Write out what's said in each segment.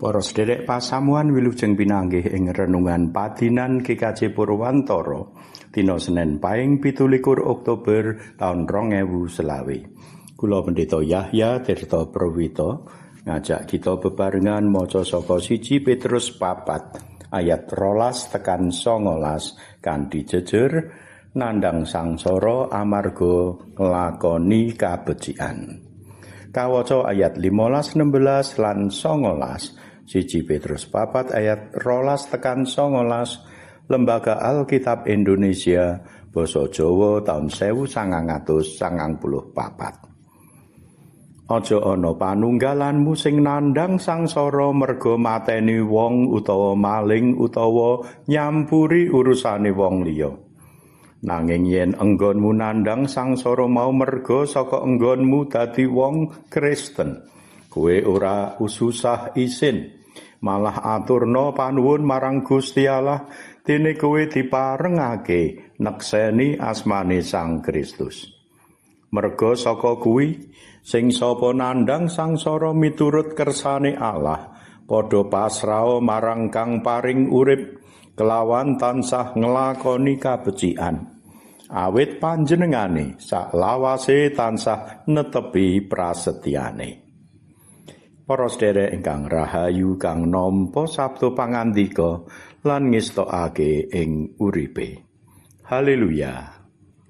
Para sederek pasamuan wilujeng pinanggih ing renungan padinan GKJ Purwantara dina Senin paing 17 Oktober taun 2020. Kula Pendeta Yahya Tirta Prawito ngajak kita bebarengan maca saka siji Petrus papat ayat rolas tekan songolas kanthi jejer nandang sangsara amarga nglakoni kabecikan. Kawaca ayat 15 16 lan 19 siji Petrus papat ayat rolas tekan songolas Lembaga Alkitab Indonesia Boso Jawa tahun sewu sangang atus sangang puluh papat Ojo ono panunggalanmu sing nandang sangsara merga mateni wong utawa maling utawa nyampuri urusane wong liya. Nanging yen enggonmu nandang sangsara mau merga saka enggonmu dadi wong Kristen, kowe ora ususah isin. Malah aturna panuwun marang Gusti Allah dene kowe diparengake nekseni asmane Sang Kristus. Merga saka kuwi sing sapa nandang sangsara miturut kersane Allah padha pasrah marang kang paring urip kelawan tansah nglakoni kabecikan. Awit panjenengane sak lawase tansah netepi prasetyane. Para sedherek ingkang rahayu kang nampa sabtu pangandika lan ngestokake ing uripe. Haleluya.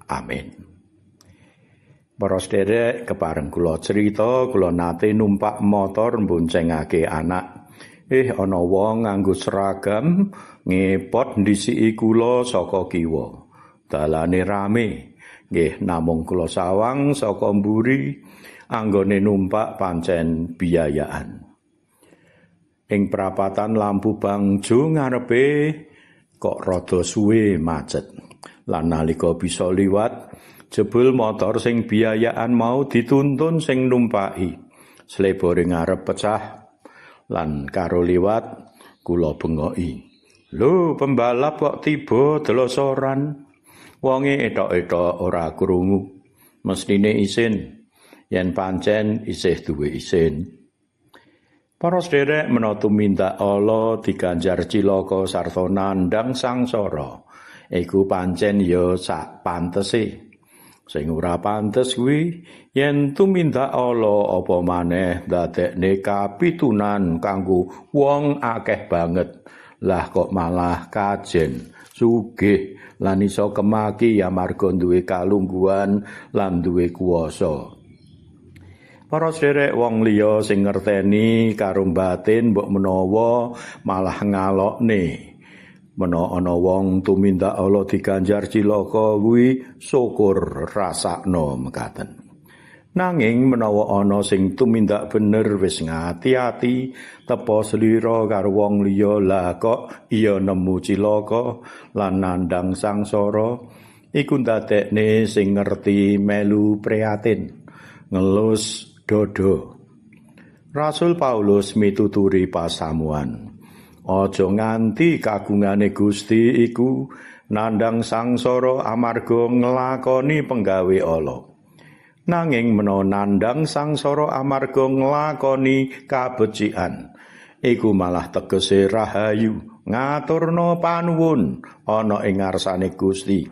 Amin. Para sedherek kepareng kula cerita kula nate numpak motor mboncengake anak. Eh ana wong nganggo seragam ngepot ndisiki kula saka kiwa. Dalane rame. Nggih namung kula sawang saka mburi anggone numpak pancen biayaan. Ing perapatan lampu bangjo ngarepe kok rada suwe macet. Lan nalika bisa liwat, jebul motor sing biayaan mau dituntun sing numpaki. Slebore ngarep pecah lan karo liwat kula bengoki. Lho, pembalap kok tiba delosoran. Wonge etok-etok ora krungu. Mestine isin yen pancen isih duwe isin. Para sederek menatu minta Allah diganjar cilaka sarta nandang sangsara. Iku pancen ya sak pantese. Sing ora pantes kuwi yen tumindak Allah apa maneh dadekne kapitunan kanggo wong akeh banget. Lah kok malah kajen, sugih lan iso kemaki ya marga duwe kalungguhan lan duwe kuwasa. Para sederek wong liya sing ngerteni karo batin mbok menawa malah ngalokne. Menawa ana wong tumindak Allah diganjar cilaka kuwi syukur rasakno mekaten. Nanging menawa ana sing tumindak bener wis ngati-ati tepa slira karo wong liya lah kok iya nemu cilaka lan nandang sangsara iku ndadekne sing ngerti melu prihatin ngelus dodo. Rasul Paulus mituturi pasamuan. Aja nganti kagungane Gusti iku nandang sangsara amarga nglakoni penggawe Allah. Nanging menawa nandang sangsara amarga nglakoni kabecikan, iku malah tegese rahayu ngaturna panuwun ana ing ngarsane Gusti.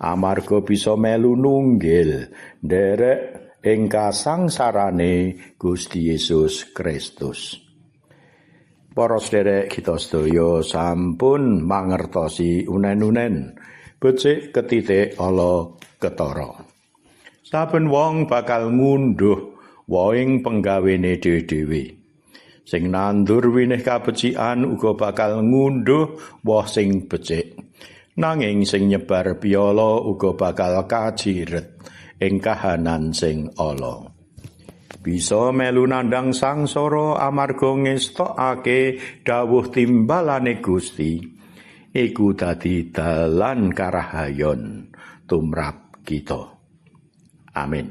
Amarga bisa melu nunggil nderek ing kasangsarane Gusti Yesus Kristus. Para sederek kita sedaya sampun mangertosi unen-unen becik ketitik ala ketara. Saben wong bakal ngunduh woing penggawene dhewe-dhewe. Sing nandur winih kabecikan uga bakal ngunduh woh sing becik. Nanging sing nyebar piala uga bakal kajiret. Ing kahanan sing ala. Bisa melu nandang sangsara amarga ngestokake dawuh timbalane Gusti. Iku dadi dalan karahayon tumrap kita. Amin.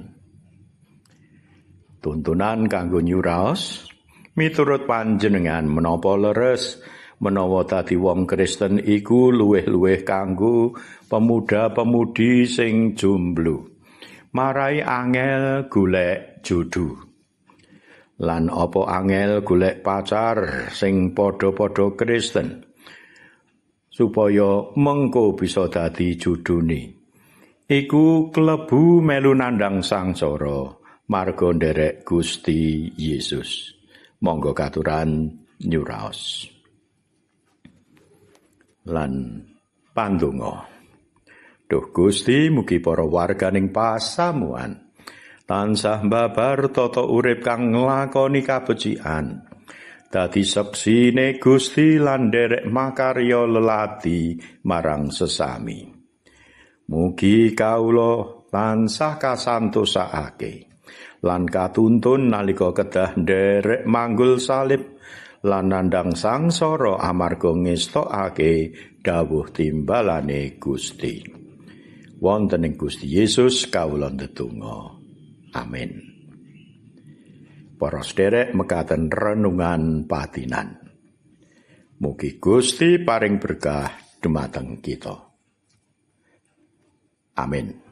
Tuntunan kanggo nyuraos miturut panjenengan menapa leres menawa wong Kristen iku luweh-luweh kanggo pemuda-pemudi sing jomblo. Marai angel golek jodoh. Lan apa angel golek pacar sing padha-padha Kristen supaya mengko bisa dadi judune. Iku klebu melu nandang sangsara marga nderek Gusti Yesus. Monggo katuran nyuraos. Lan pandonga. Duh Gusti mugi para warganing pasamuan tansah babar tata urip kang nglakoni kabecikan. Dadi seksine Gusti lan nderek makarya lelati marang sesami. Mugi kawula tansah kasantosake lan katuntun nalika kedah nderek manggul salib lan nandang sangsara amarga ngestokake dawuh timbalane Gusti. Wonten ing Gusti Yesus kawula ndedonga. Amin. Para sederek mekaten renungan patinan. Mugi Gusti paring berkah dumateng kita. Amin.